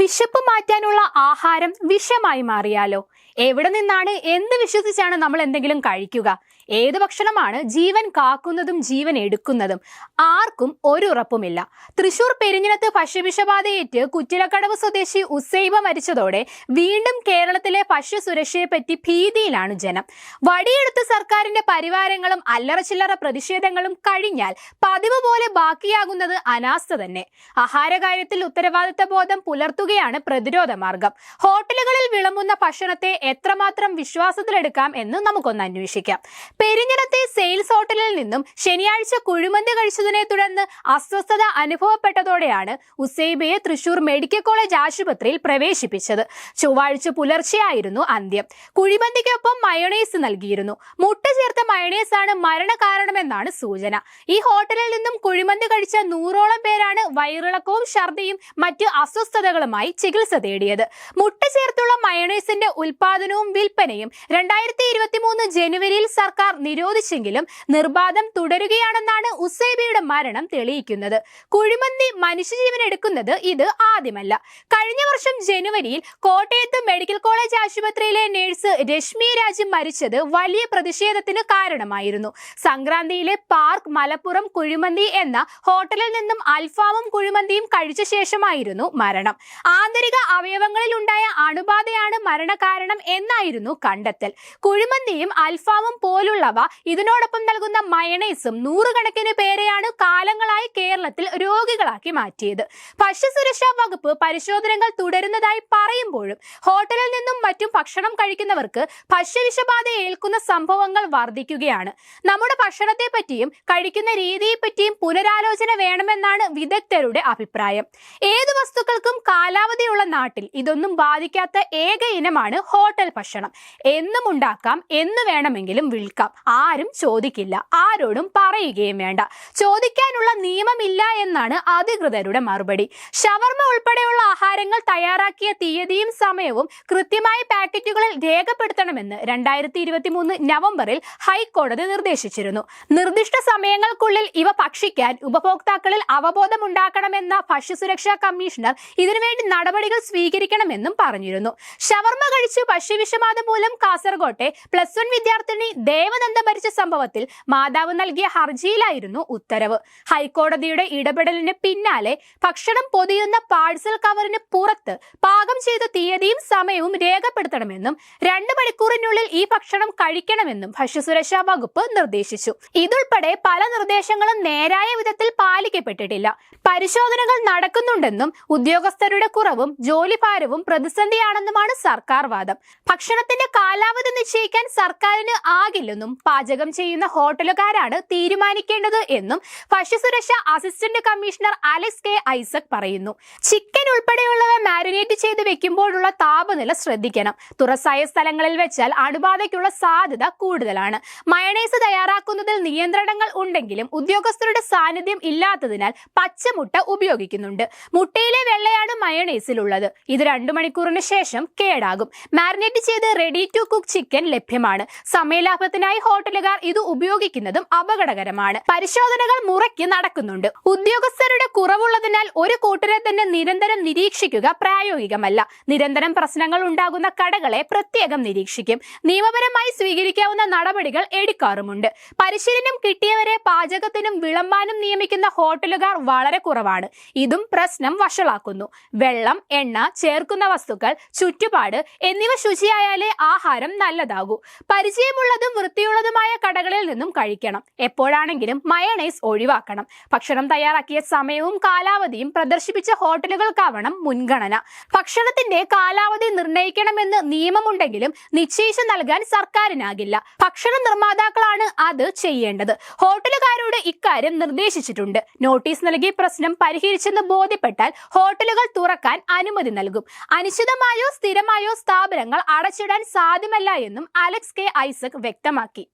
വിശപ്പ് മാറ്റാനുള്ള ആഹാരം വിഷമായി മാറിയാലോ? എവിടെ നിന്നാണ്? എന്ത് വിശ്വസിച്ചാണ് നമ്മൾ എന്തെങ്കിലും കഴിക്കുക. ഏത് ഭക്ഷണമാണ് ജീവൻ കാക്കുന്നതും ജീവൻ എടുക്കുന്നതും? ആർക്കും ഒരു ഉറപ്പുമില്ല. തൃശൂർ പെരിഞ്ഞിനത്ത് ഭക്ഷ്യവിഷബാധയേറ്റ് കുറ്റിലക്കടവ് സ്വദേശി ഉസൈബ മരിച്ചതോടെ വീണ്ടും കേരളത്തിലെ ഭക്ഷ്യസുരക്ഷയെപ്പറ്റി ഭീതിയിലാണ് ജനം. വടിയെടുത്ത സർക്കാരിന്റെ പരിവാരങ്ങളും അല്ലറച്ചില്ലറ പ്രതിഷേധങ്ങളും കഴിഞ്ഞാൽ പതിവ് പോലെ ബാക്കിയാകുന്നത് അനാസ്ഥ തന്നെ. ആഹാരകാര്യത്തിൽ ഉത്തരവാദിത്ത ബോധം പുലർത്തുകയാണ് പ്രതിരോധ മാർഗം. ഹോട്ടലുകളിൽ വിളമ്പുന്ന ഭക്ഷണത്തെ എത്രമാത്രം വിശ്വാസത്തിലെടുക്കാം എന്ന് നമുക്കൊന്ന് അന്വേഷിക്കാം. പെരിഞ്ഞിടത്തെ സെയിൽസ് ഹോട്ടലിൽ നിന്നും ശനിയാഴ്ച കുഴിമന്ത് കഴിച്ചതിനെ തുടർന്ന് അസ്വസ്ഥത അനുഭവപ്പെട്ടതോടെയാണ് ഉസൈബയെ തൃശൂർ മെഡിക്കൽ കോളേജ് ആശുപത്രിയിൽ പ്രവേശിപ്പിച്ചത്. ചൊവ്വാഴ്ച പുലർച്ചെയായിരുന്നു അന്ത്യം. കുഴിമന്തിക്കൊപ്പം മയണൈസ് നൽകിയിരുന്നു. മുട്ട ചേർത്ത മയണൈസ് ആണ് മരണകാരണമെന്നാണ് സൂചന. ഈ ഹോട്ടലിൽ നിന്നും കുഴിമന്തി കഴിച്ച നൂറോളം പേരാണ് വയറിളക്കവും ഛർദിയും മറ്റ് അസ്വസ്ഥതകളുമായി ചികിത്സ തേടിയത്. മുട്ട ചേർത്തുള്ള മയണൈസിന്റെ ഉൽപാദനവും വിൽപ്പനയും രണ്ടായിരത്തി ഇരുപത്തി മൂന്ന് ജനുവരിയിൽ സർക്കാർ നിരോധിച്ചെങ്കിലും നിർബാധം തുടരുകയാണെന്നാണ് ഉസേബിയുടെ മരണം തെളിയിക്കുന്നത്. കുഴിമന്തി മനുഷ്യജീവൻ എടുക്കുന്നത് ഇത് ആദ്യമല്ല. കഴിഞ്ഞ വർഷം ജനുവരിയിൽ കോട്ടയത്ത് മെഡിക്കൽ കോളേജ് ആശുപത്രിയിലെ നഴ്സ് രശ്മി രാജ് മരിച്ചത് വലിയ പ്രതിഷേധത്തിന് കാരണമായിരുന്നു. സംക്രാന്തിയിലെ പാർക്ക് മലപ്പുറം കുഴിമന്തി എന്ന ഹോട്ടലിൽ നിന്നും അൽഫാമും കുഴിമന്തിയും കഴിച്ച ശേഷമായിരുന്നു മരണം. ആന്തരിക അവയവങ്ങളിൽ ഉണ്ടായ അണുബാധയാണ് മരണകാരണം എന്നായിരുന്നു കണ്ടെത്തൽ. കുഴിമന്തിയും അൽഫാമും പോലുള്ളവ ഇതിനോടൊപ്പം നൽകുന്ന മയണൈസും നൂറുകണക്കിന് പേരെയാണ് കാലങ്ങളായി കേരളത്തിൽ രോഗികളാക്കി മാറ്റിയത്. ഭക്ഷ്യസുരക്ഷാ വകുപ്പ് പരിശോധനകൾ തുടരുന്നതായി പറയുമ്പോഴും ഹോട്ടലിൽ നിന്നും ഭക്ഷണം കഴിക്കുന്നവർക്ക് ഭക്ഷ്യവിഷബാധ ഏൽക്കുന്ന സംഭവങ്ങൾ വർദ്ധിക്കുകയാണ്. നമ്മുടെ ഭക്ഷണത്തെ പറ്റിയും കഴിക്കുന്ന രീതിയെപ്പറ്റിയും പുനരാലോചന വേണമെന്നാണ് വിദഗ്ധരുടെ അഭിപ്രായം. ഏത് വസ്തുക്കൾക്കും കാലാവധിയുള്ള നാട്ടിൽ ഇതൊന്നും ബാധിക്കാത്ത ഏക ഇനമാണ് ഹോട്ടൽ ഭക്ഷണം. എന്നും ഉണ്ടാക്കാം എന്ന് വേണമെങ്കിലും വിൽക്കാം. ആരും ചോദിക്കില്ല ആരോടും പറയുകയും വേണ്ട. ചോദിക്കാനുള്ള നിയമമില്ല എന്നാണ് അധികൃതരുടെ മറുപടി. ഷവർമ ഉൾപ്പെടെയുള്ള ആഹാരങ്ങൾ തയ്യാറാക്കിയ തീയതിയും സമയവും കൃത്യമായി പാക്കറ്റുകളിൽ രേഖപ്പെടുത്തണമെന്ന് രണ്ടായിരത്തി ഇരുപത്തി മൂന്ന് നവംബറിൽ ഹൈക്കോടതി നിർദ്ദേശിച്ചിരുന്നു. നിർദ്ദിഷ്ട സമയങ്ങൾക്കുള്ളിൽ ഇവ ഭക്ഷിക്കാൻ ഉപഭോക്താക്കളിൽ അവബോധമുണ്ടാക്കണമെന്ന ഭക്ഷ്യസുരക്ഷാ കമ്മീഷണർ ഇതിനുവേണ്ടി നടപടികൾ സ്വീകരിക്കണമെന്നും പറഞ്ഞിരുന്നു. ഷവർമ കഴിച്ച് ഭക്ഷ്യവിഷബാധ മൂലം കാസർകോട്ടെ പ്ലസ് വൺ വിദ്യാർത്ഥിനി ദേവനന്ദ മരിച്ച സംഭവത്തിൽ മാതാവ് നൽകിയ ഹർജിയിലായിരുന്നു ഉത്തരവ്. ഹൈക്കോടതിയുടെ ഇടപെടലിന് പിന്നാലെ ഭക്ഷണം പൊതിയുന്ന പാഴ്സൽ കവറിന് പുറത്ത് പാകം ചെയ്ത തീയതിയും സമയവും രേഖപ്പെടുത്തണമെന്നും രണ്ട് മണിക്കൂറിനുള്ളിൽ ഈ ഭക്ഷണം കഴിക്കണമെന്നും ഭക്ഷ്യസുരക്ഷാ വകുപ്പ് നിർദ്ദേശിച്ചു. ഇതുൾപ്പെടെ പല നിർദ്ദേശങ്ങളും നേരായ വിധത്തിൽ പാലിക്കപ്പെട്ടിട്ടില്ല. പരിശോധനകൾ നടക്കുന്നുണ്ടെന്നും ഉദ്യോഗസ്ഥരുടെ കുറവും ജോലിഭാരവും പ്രതിസന്ധിയാണെന്നുമാണ് സർക്കാർ വാദം. ഭക്ഷണത്തിന്റെ കാലാവധി നിശ്ചയിക്കാൻ സർക്കാരിന് ആകില്ലെന്നും പാചകം ചെയ്യുന്ന ഹോട്ടലുകാരാണ് തീരുമാനിക്കേണ്ടത് എന്നും ഭക്ഷ്യസുരക്ഷാ assistant commissioner Alex K Isaac പറയുന്നു. ചിക്കൻ ഉൾപ്പെടെയുള്ളവ മാരിനേറ്റ് ചെയ്ത് വെക്കുമ്പോഴുള്ള താപനില ശ്രദ്ധിക്കണം. തുറസായ സ്ഥലങ്ങളിൽ വെച്ചാൽ അണുബാധയ്ക്കുള്ള സാധ്യത കൂടുതലാണ്. മയണൈസ് തയ്യാറാക്കുന്നതിൽ നിയന്ത്രണങ്ങൾ ഉണ്ടെങ്കിലും ഉദ്യോഗസ്ഥരുടെ സാന്നിധ്യം ഇല്ലാത്തതിനാൽ പച്ചമുട്ട ഉപയോഗിക്കുന്നുണ്ട്. മുട്ടയിലെ വെള്ളയാണ് മയണൈസിലുള്ളത്. ഇത് രണ്ടു മണിക്കൂറിന് ശേഷം കേടാകും. മാരിനേറ്റ് ചെയ്ത് റെഡി ടു കുക്ക് ചിക്കൻ ലഭ്യമാണ്. സമയലാഭത്തിനായി ഹോട്ടലുകാർ ഇത് ഉപയോഗിക്കുന്നതും അപകടകരമാണ്. പരിശോധനകൾ മുറയ്ക്ക് നടക്കുന്നുണ്ട്. ഉദ്യോഗസ്ഥരുടെ കുറവുള്ളതിനാൽ ഒരു കൂട്ടരെ തന്നെ നിരന്തരം നിരീക്ഷിക്കുക പ്രായോഗികമല്ല. നിരന്തരം പ്രശ്നങ്ങൾ ഉണ്ടാകുന്ന കടകളെ പ്രത്യേകം നിരീക്ഷിക്കും. നിയമപരമായി സ്വീകരിക്കാവുന്ന നടപടികൾ എടുക്കാറുമുണ്ട്. പരിശീലനം കിട്ടിയവരെ പാചകത്തിനും വിളമ്പാനും നിയമിക്കുന്ന ഹോട്ടലുകാർ വളരെ കുറവാണ്. ഇതും പ്രശ്നം വഷളാക്കുന്നു. വെള്ളം എണ്ണ ചേർക്കുന്ന വസ്തുക്കൾ ചുറ്റുപാട് എന്നിവ ശുചിയായാലേ ആഹാരം നല്ലതാകൂ. പരിചയമുള്ളതും വൃത്തിയുള്ളതുമായ കടകളിൽ നിന്നും കഴിക്കണം. എപ്പോഴാണെങ്കിലും മയണൈസ് ഒഴിവാക്കണം. ഭക്ഷണം തയ്യാറാക്കിയ സമയവും കാലാവധിയും പ്രദർശിപ്പിച്ച ഹോട്ടലുകൾക്കാവണം മുൻഗണന. ഭക്ഷണത്തിന്റെ കാലാവധി നിർണയിക്കണമെന്ന് നിയമമുണ്ടെങ്കിലും നിശ്ചയിച്ചു നൽകാൻ സർക്കാരിനാകില്ല. ഭക്ഷണ നിർമ്മാതാക്കളാണ് അത് ചെയ്യേണ്ടത്. ഹോട്ടലുകാരോട് ഇക്കാര്യം നിർദ്ദേശിച്ചിട്ടുണ്ട്. നോട്ടീസ് നൽകി പ്രശ്നം പരിഹരിച്ചെന്ന് ബോധ്യപ്പെട്ടാൽ ഹോട്ടലുകൾ തുറക്കാൻ അനുമതി നൽകും. അനിശ്ചിതമായോ സ്ഥിരമായോ സ്ഥാപനങ്ങൾ അടച്ചിടാൻ സാധ്യമല്ല എന്നും അലക്സ് കെ ഐസക് വ്യക്തമാക്കി.